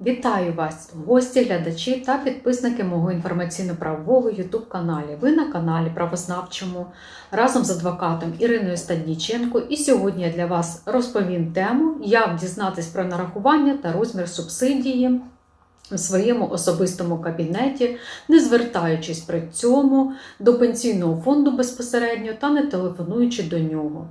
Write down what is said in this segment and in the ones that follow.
Вітаю вас, гості, глядачі та підписники мого інформаційно-правового YouTube каналі. Ви на каналі Правознавчому разом з адвокатом Іриною Стадніченко. І сьогодні я для вас розповім тему, як дізнатись про нарахування та розмір субсидії у своєму особистому кабінеті, не звертаючись при цьому до пенсійного фонду безпосередньо та не телефонуючи до нього.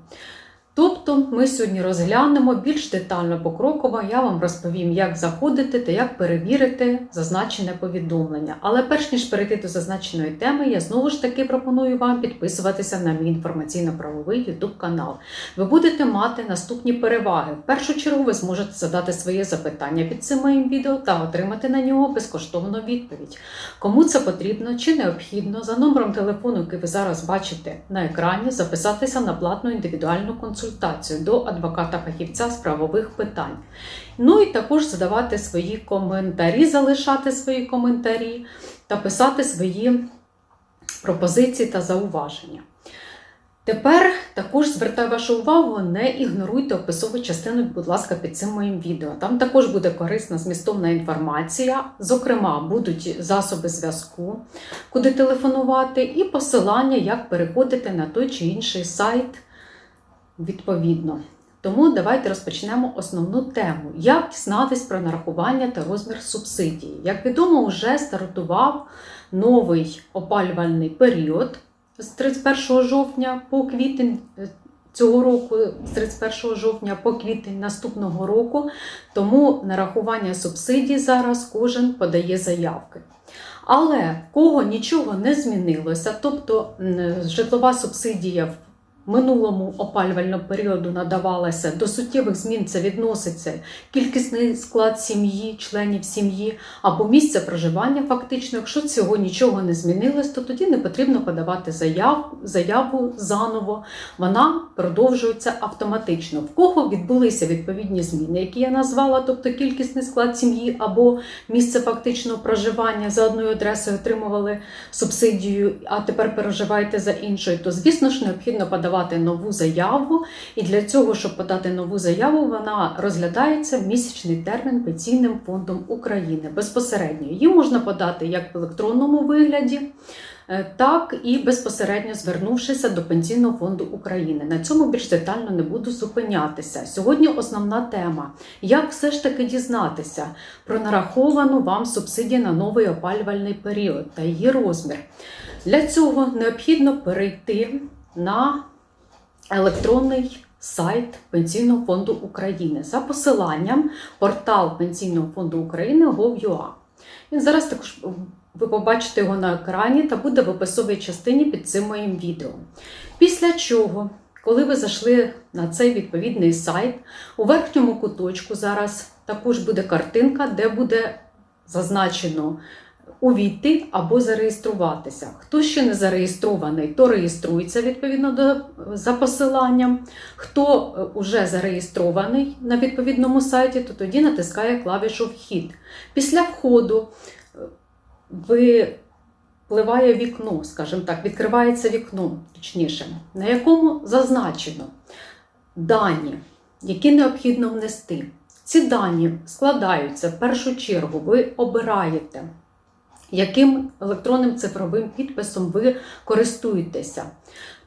Тобто ми сьогодні розглянемо більш детально покроково, я вам розповім, як заходити та як перевірити зазначене повідомлення. Але перш ніж перейти до зазначеної теми, я знову ж таки пропоную вам підписуватися на мій інформаційно-правовий YouTube канал. Ви будете мати наступні переваги. В першу чергу ви зможете задати своє запитання під цим моїм відео та отримати на нього безкоштовну відповідь. Кому це потрібно чи необхідно, за номером телефону, який ви зараз бачите на екрані, записатися на платну індивідуальну консультацію до адвоката-фахівця з правових питань. Ну і також задавати свої коментарі, залишати свої коментарі та писати свої пропозиції та зауваження. Тепер також звертаю вашу увагу, не ігноруйте описову частину, будь ласка, під цим моїм відео. Там також буде корисна змістовна інформація, зокрема, будуть засоби зв'язку, куди телефонувати, і посилання, як переходити на той чи інший сайт відповідно. Тому давайте розпочнемо основну тему: як дізнатись про нарахування та розмір субсидії. Як відомо, вже стартував новий опалювальний період з 31 жовтня по квітень цього року, з 31 жовтня по квітень наступного року. Тому нарахування субсидій зараз кожен подає заявки. Але кого нічого не змінилося, тобто житлова субсидія в минулому опалювальному періоду надавалася, до суттєвих змін це відноситься кількісний склад сім'ї, членів сім'ї або місце проживання. Фактично, якщо цього нічого не змінилось, то тоді не потрібно подавати заяв, заяву заново. Вона продовжується автоматично. В кого відбулися відповідні зміни, які я назвала, тобто кількісний склад сім'ї або місце фактичного проживання за одною адресою отримували субсидію, а тепер переживаєте за іншою, то звісно ж необхідно подавати нову заяву. І для цього, щоб подати нову заяву, вона розглядається в місячний термін Пенсійним фондом України безпосередньо. Її можна подати як в електронному вигляді. е, Так і безпосередньо звернувшися до Пенсійного фонду України. На цьому більш детально не буду зупинятися. Сьогодні основна тема: як все ж таки дізнатися про нараховану вам субсидію на новий опалювальний період та її розмір. Для цього необхідно перейти на електронний сайт Пенсійного фонду України за посиланням портал Пенсійного фонду України Gov.ua. Він зараз також ви побачите його на екрані та буде в описовій частині під цим моїм відео. Після чого, коли ви зайшли на цей відповідний сайт, у верхньому куточку зараз також буде картинка, де буде зазначено увійти або зареєструватися. Хто ще не зареєстрований, то реєструється відповідно до за посиланням. Хто вже зареєстрований на відповідному сайті, то тоді натискає клавішу Вхід. Після входу е, випливає вікно, скажімо так, відкривається вікно, точніше, на якому зазначено дані, які необхідно внести. Ці дані складаються в першу чергу, ви обираєте яким електронним цифровим підписом ви користуєтеся.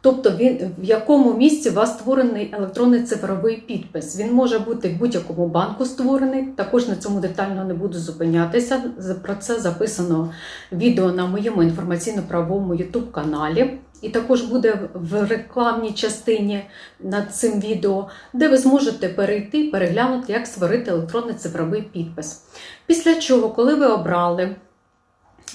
Тобто, він, в якому місці у вас створений електронний цифровий підпис. Він може бути в будь-якому банку створений. Також на цьому детально не буду зупинятися. Про це записано відео на моєму інформаційно-правовому YouTube каналі. І також буде в рекламній частині над цим відео, де ви зможете перейти, переглянути, як створити електронний цифровий підпис. Після чого, коли ви обрали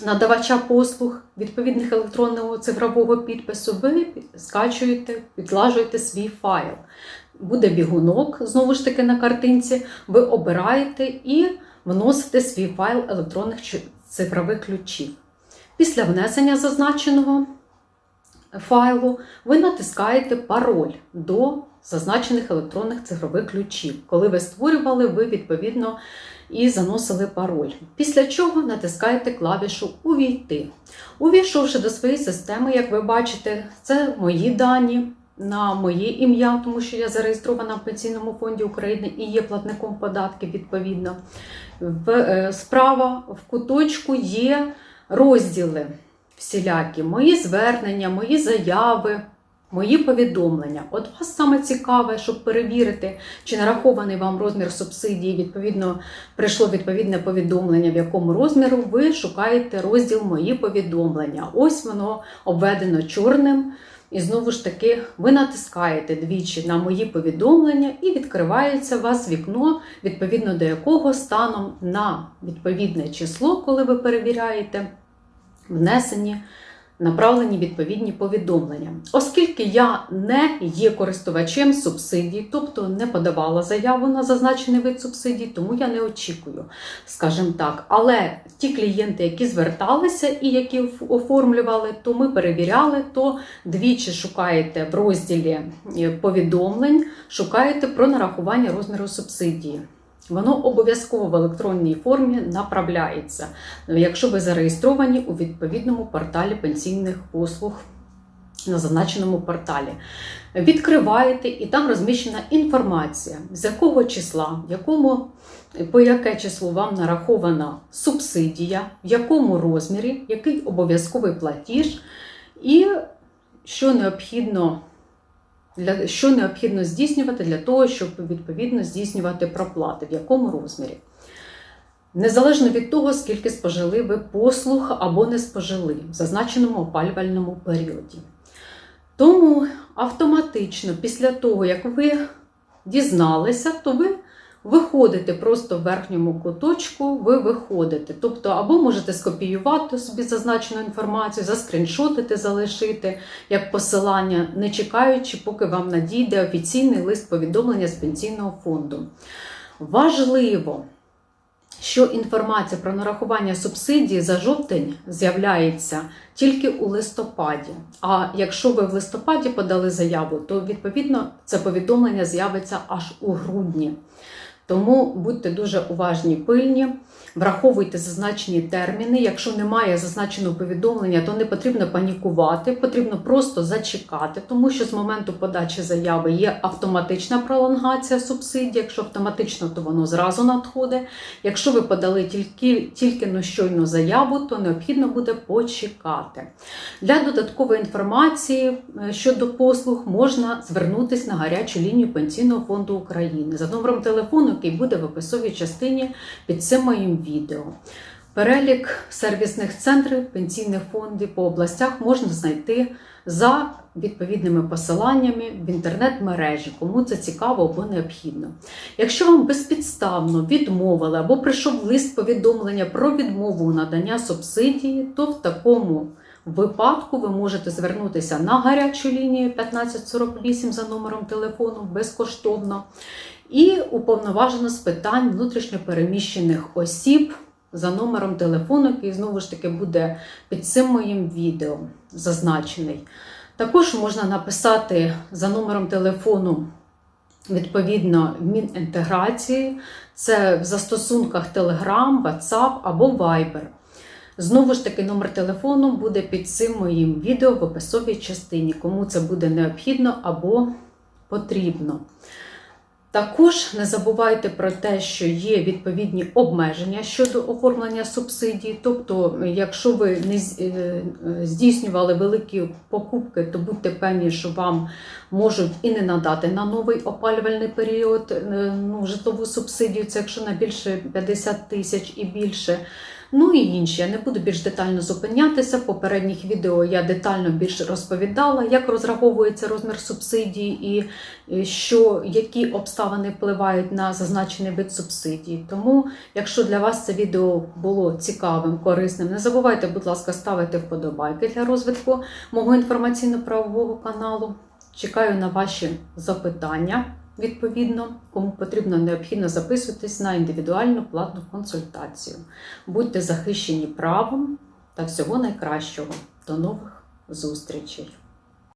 надавача послуг відповідних електронного цифрового підпису, ви скачуєте, підлажуєте свій файл. Буде бігунок, знову ж таки, на картинці, ви обираєте і вносите свій файл електронних цифрових ключів. Після внесення зазначеного файлу ви натискаєте пароль до зазначених електронних цифрових ключів. Коли ви створювали, ви відповідно і заносили пароль. Після чого натискаєте клавішу Увійти. Увійшовши до своєї системи, як ви бачите, це мої дані. на моє ім'я, тому що я зареєстрована в Пенсійному фонді України і є платником податків відповідно. Е, справа в куточку є розділи всілякі, мої звернення, мої заяви, мої повідомлення. От вас саме цікаве, щоб перевірити, чи нарахований вам розмір субсидії, відповідно, прийшло відповідне повідомлення, в якому розміру ви шукаєте розділ Мої повідомлення. Ось воно обведено чорним. І знову ж таки, ви натискаєте двічі на мої повідомлення, і відкривається у вас вікно, відповідно до якого станом на відповідне число, коли ви перевіряєте, внесені направлені відповідні повідомлення. Оскільки я не є користувачем субсидій, тобто не подавала заяву на зазначений вид субсидій, тому я не очікую, скажімо так. Але ті клієнти, які зверталися і які оформлювали, то ми перевіряли, то двічі шукаєте в розділі е, повідомлень, шукаєте про нарахування розміру субсидії. Воно обов'язково в електронній формі направляється, якщо ви зареєстровані у відповідному порталі пенсійних послуг на зазначеному порталі. Відкриваєте і там розміщена інформація, з якого числа, якому, по яке число вам нарахована субсидія, в якому розмірі, який обов'язковий платіж, і що необхідно. Для що необхідно здійснювати для того, щоб відповідно здійснювати проплати, в якому розмірі. Незалежно від того, скільки спожили ви послуг або не спожили в зазначеному опалювальному періоді. Тому автоматично, після того, як ви дізналися, то ви виходите просто в верхньому куточку, ви виходите. Тобто, або можете скопіювати собі зазначену інформацію, заскріншотити, залишити як посилання, не чекаючи, поки вам надійде офіційний лист повідомлення з пенсійного фонду. Важливо. Що інформація про нарахування субсидії за жовтень з'являється тільки у листопаді. А якщо ви в листопаді подали заяву, то відповідно це повідомлення з'явиться аж у грудні. Тому будьте дуже уважні, пильні, враховуйте зазначені терміни. Якщо немає зазначеного повідомлення, то не потрібно панікувати, потрібно просто зачекати, тому що з моменту подачі заяви є автоматична пролонгація субсидій. Якщо автоматично, то воно зразу надходить. Якщо ви подали тільки тільки но щойно заяву, то необхідно буде почекати. Для додаткової інформації е, щодо послуг можна звернутися на гарячу лінію Пенсійного фонду України за номером телефону який буде в описовій частині під цим моїм відео. Перелік сервісних центрів пенсійних фондів по областях можна знайти за відповідними посиланнями в інтернет-мережі, кому це цікаво або необхідно. Якщо вам безпідставно відмовили або прийшов лист повідомлення про відмову надання субсидії, то в такому випадку ви можете звернутися на гарячу лінію 1548 за номером телефону безкоштовно і уповноважено з питань внутрішньопереміщених осіб за номером телефону, який знову ж таки буде під цим моїм відео зазначений. Також можна написати за номером телефону. Відповідно, в Мінінтеграції, це в застосунках Telegram, WhatsApp або Viber. Знову ж таки, номер телефону буде під цим моїм відео в описовій частині, кому це буде необхідно або потрібно. Також не забувайте про те, що є відповідні обмеження щодо оформлення субсидій. Тобто, якщо ви не е, здійснювали великі покупки, то будьте певні, що вам можуть і не надати на новий опалювальний період е, ну, житлову субсидію, це якщо на більше 50 тисяч і більше. Ну і інші. Я не буду більш детально зупинятися. В попередніх відео я детально більш розповідала, як розраховується розмір субсидії і що, які обставини впливають на зазначений вид субсидії. Тому, якщо для вас це відео було цікавим, корисним, не забувайте, будь ласка, ставити вподобайки для розвитку мого інформаційно-правового каналу. Чекаю на ваші запитання. Відповідно, кому потрібно, необхідно записуватись на індивідуальну платну консультацію. Будьте захищені правом та всього найкращого. До нових зустрічей!